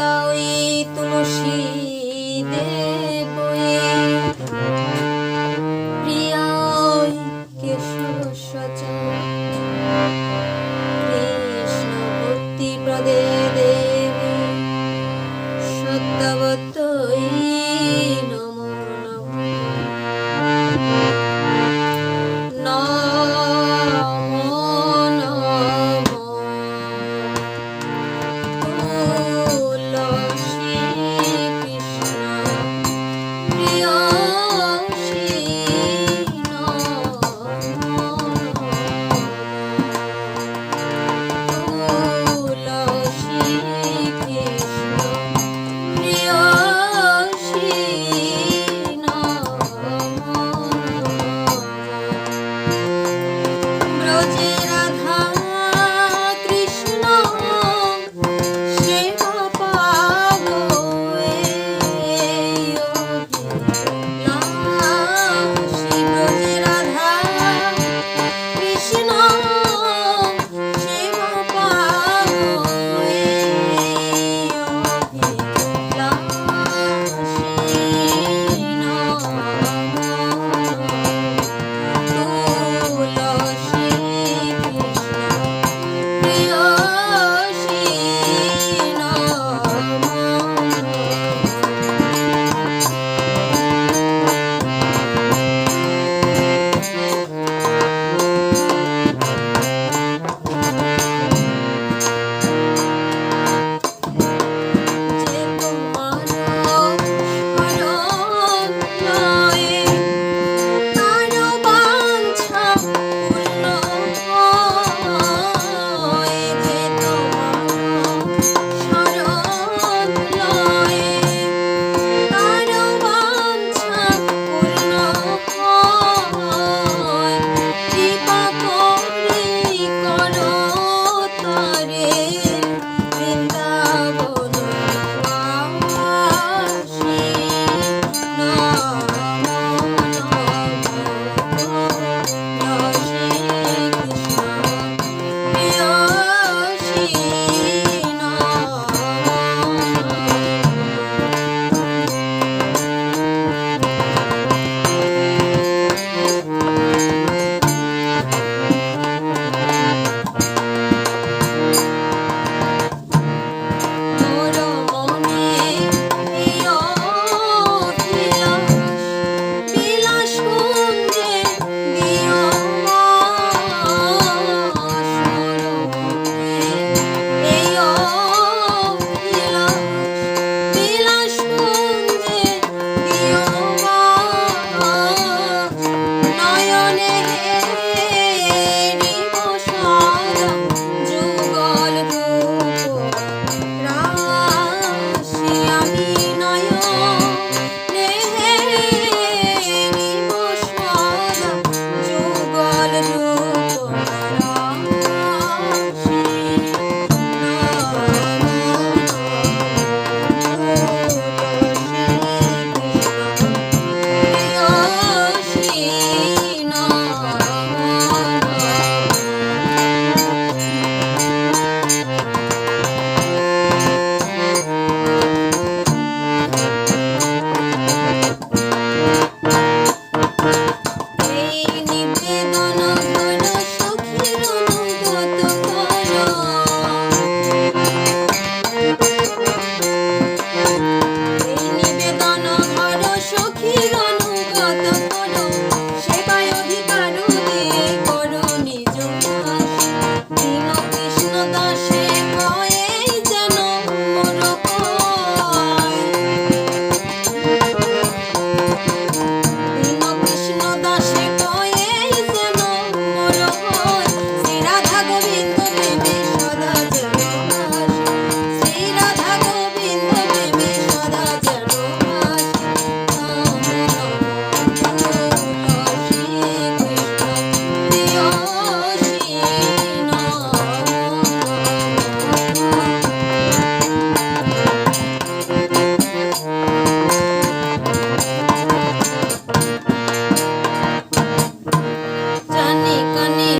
দাওই তুলসী দেবয়ে প্রিয়ায় কেশব সচা কৃষ্ণ ভক্তি প্রদে দেবী। সত্যবতই